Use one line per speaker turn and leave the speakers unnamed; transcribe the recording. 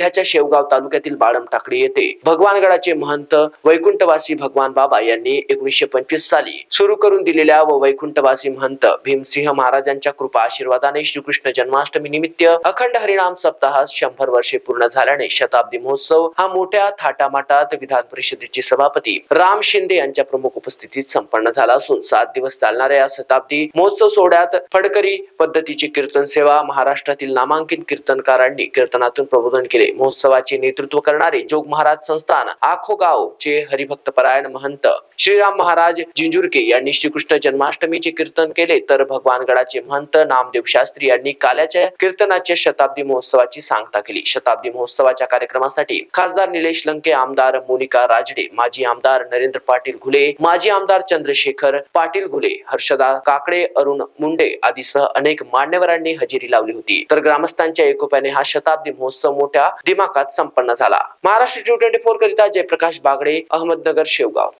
जिल्ह्याच्या शेवगाव तालुक्यातील बाळम येथे भगवानगडाचे महंत वैकुंठवासी भगवान बाबा यांनी एकोणीसशे पंचवीस साली सुरू करून दिलेल्या व वैकुंठवासी महंत भीमसिंह महाराजांच्या कृपा आशीर्वादाने श्रीकृष्ण जन्माष्टमी निमित्त अखंड हरिणाम सप्ताहास शंभर वर्षे पूर्ण झाल्याने शताब्दी महोत्सव हा मोठ्या थाटामाटात विधान परिषदेचे सभापती राम शिंदे यांच्या प्रमुख उपस्थितीत संपन्न झाला असून सात दिवस चालणाऱ्या या शताब्दी महोत्सव सोहळ्यात फडकरी पद्धतीची कीर्तन सेवा महाराष्ट्रातील नामांकित कीर्तनकारांनी कीर्तनातून प्रबोधन केले. महोत्सवाचे नेतृत्व करणारे जोग महाराज संस्थान आखो गाव चे हरिभक्त परायण महंत श्रीराम महाराज जिंजुरके यांनी श्रीकृष्ण जन्माष्टमीचे कीर्तन केले. तर भगवानगडाचे महंत नामदेव शास्त्री यांनी काल्याच्या कीर्तनाच्या शताब्दी महोत्सवाची सांगता केली. शताब्दी महोत्सवाच्या कार्यक्रमासाठी खासदार निलेश लंके आमदार मोनिका राजडे माजी आमदार नरेंद्र पाटील घुले माजी आमदार चंद्रशेखर पाटील घुले हर्षदा काकडे अरुण मुंडे आदीसह अनेक मान्यवरांनी हजेरी लावली होती. तर ग्रामस्थांच्या एकोप्याने हा शताब्दी महोत्सव मोठ्या दिमाखात संपन्न झाला. महाराष्ट्र टू ट्वेंटी फोर करिता जयप्रकाश बागडे अहमदनगर शेवगाव.